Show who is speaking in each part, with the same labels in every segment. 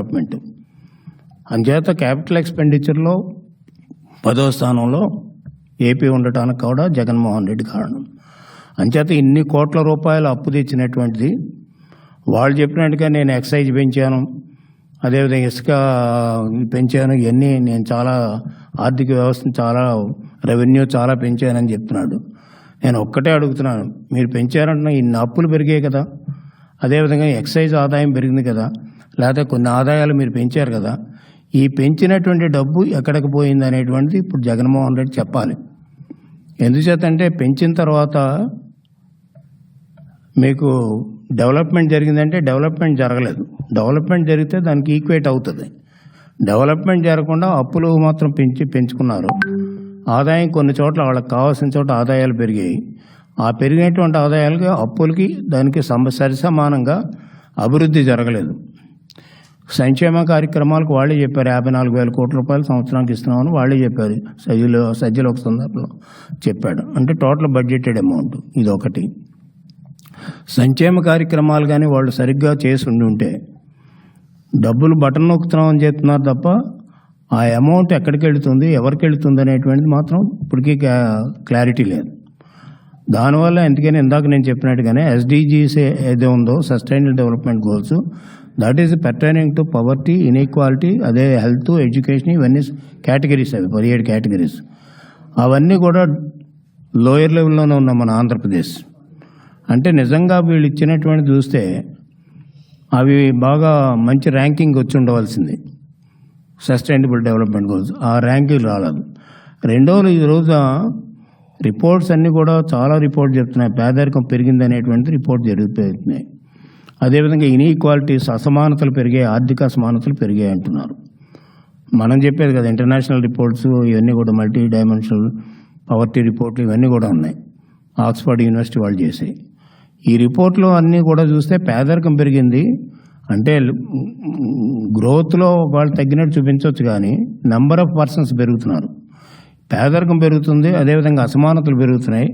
Speaker 1: Development అంచేత capital ఎక్స్పెండిచర్లో పదో స్థానంలో ఏపీ ఉండటానికి కూడా జగన్మోహన్ రెడ్డి కారణం. అంచేత ఇన్ని కోట్ల రూపాయలు అప్పు తెచ్చినటువంటిది వాళ్ళు చెప్పినట్టుగా నేను ఎక్సైజ్ పెంచాను అదేవిధంగా ఇసుక పెంచాను ఇవన్నీ నేను చాలా ఆర్థిక వ్యవస్థను చాలా రెవెన్యూ చాలా పెంచానని చెప్తున్నాడు. నేను ఒక్కటే అడుగుతున్నాను మీరు పెంచారంటున్నా ఇన్ని అప్పులు పెరిగాయి కదా అదేవిధంగా ఎక్సైజ్ ఆదాయం పెరిగింది కదా లేకపోతే కొన్ని ఆదాయాలు మీరు పెంచారు కదా ఈ పెంచినటువంటి డబ్బు ఎక్కడికి పోయింది అనేటువంటిది ఇప్పుడు జగన్మోహన్ రెడ్డి చెప్పాలి. ఎందుచేతంటే పెంచిన తర్వాత మీకు డెవలప్మెంట్ జరిగిందంటే డెవలప్మెంట్ జరగలేదు. డెవలప్మెంట్ జరిగితే దానికి ఈక్వేట్ అవుతుంది. డెవలప్మెంట్ జరగకుండా అప్పులు మాత్రం పెంచి పెంచుకున్నారు. ఆదాయం కొన్ని చోట్ల వాళ్ళకి కావాల్సిన చోట ఆదాయాలు పెరిగాయి. ఆ పెరిగినటువంటి ఆదాయాలకి అప్పులకి దానికి సమ సరిసమానంగా అభివృద్ధి జరగలేదు. సంక్షేమ కార్యక్రమాలకు వాళ్ళే చెప్పారు. యాభై నాలుగు వేల కోట్ల రూపాయలు సంవత్సరానికి ఇస్తున్నామని వాళ్ళే చెప్పారు. సజ్జలు సజ్జలు ఒక సందర్భంలో చెప్పాడు. అంటే టోటల్ బడ్జెటెడ్ అమౌంట్ ఇది ఒకటి సంక్షేమ కార్యక్రమాలు కానీ వాళ్ళు సరిగ్గా చేసి ఉండి ఉంటే డబ్బులు బటన్ నొక్కుతున్నామని చెప్తున్నారు తప్ప ఆ అమౌంట్ ఎక్కడికి వెళుతుంది ఎవరికి వెళుతుంది అనేటువంటిది మాత్రం ఇప్పటికీ క్లారిటీ లేదు. దానివల్ల ఎందుకని ఇందాక నేను చెప్పినట్టుగానే ఎస్డీజీస్ ఏదో ఉందో sustainable development goals that is pertaining to poverty inequality అదే హెల్త్ ఎడ్యుకేషన్ ఇవన్నీ కేటగిరీస్ అవి పదిహేడు కేటగిరీస్ అవన్నీ కూడా లోయర్ లెవెల్లోనే ఉన్నాం మన ఆంధ్రప్రదేశ్. అంటే నిజంగా వీళ్ళు ఇచ్చినటువంటి చూస్తే అవి బాగా మంచి ర్యాంకింగ్ వచ్చి ఉండవలసింది. సస్టైనబుల్ డెవలప్మెంట్ గోల్స్ ఆ ర్యాంకింగ్ రాలేదు. రెండోది ఈ రోజు రిపోర్ట్స్ అన్నీ కూడా చాలా రిపోర్ట్ చెప్తున్నాయి. పేదరికం పెరిగింది అనేటువంటి రిపోర్ట్ జరుగుతున్నాయి. అదేవిధంగా ఇన్ఈక్వాలిటీస్ అసమానతలు పెరిగాయి ఆర్థిక అసమానతలు పెరిగాయి అంటున్నారు. మనం చెప్పేది కదా ఇంటర్నేషనల్ రిపోర్ట్స్ ఇవన్నీ కూడా మల్టీ డైమెన్షనల్ పవర్టీ రిపోర్ట్లు ఇవన్నీ కూడా ఉన్నాయి. ఆక్స్ఫర్డ్ యూనివర్సిటీ వాళ్ళు చేసాయి. ఈ రిపోర్ట్లో అన్నీ కూడా చూస్తే పేదరికం పెరిగింది. అంటే గ్రోత్లో వాళ్ళు తగ్గినట్టు చూపించవచ్చు కానీ నెంబర్ ఆఫ్ పర్సన్స్ పెరుగుతున్నారు. పేదరికం పెరుగుతుంది అదేవిధంగా అసమానతలు పెరుగుతున్నాయి.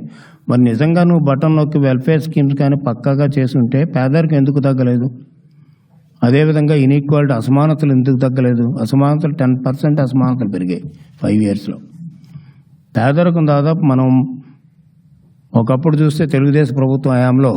Speaker 1: మరి నిజంగా నువ్వు బటన్ నొక్కి వెల్ఫేర్ స్కీమ్స్ కానీ పక్కాగా చేసుంటే పేదరికం ఎందుకు తగ్గలేదు? అదేవిధంగా ఇన్ఈక్వాలిటీ అసమానతలు ఎందుకు తగ్గలేదు? అసమానతలు టెన్ పర్సెంట్ అసమానతలు పెరిగాయి ఫైవ్ ఇయర్స్లో పేదరికం దాదాపు మనం ఒకప్పుడు చూస్తే తెలుగుదేశం ప్రభుత్వం హయాంలో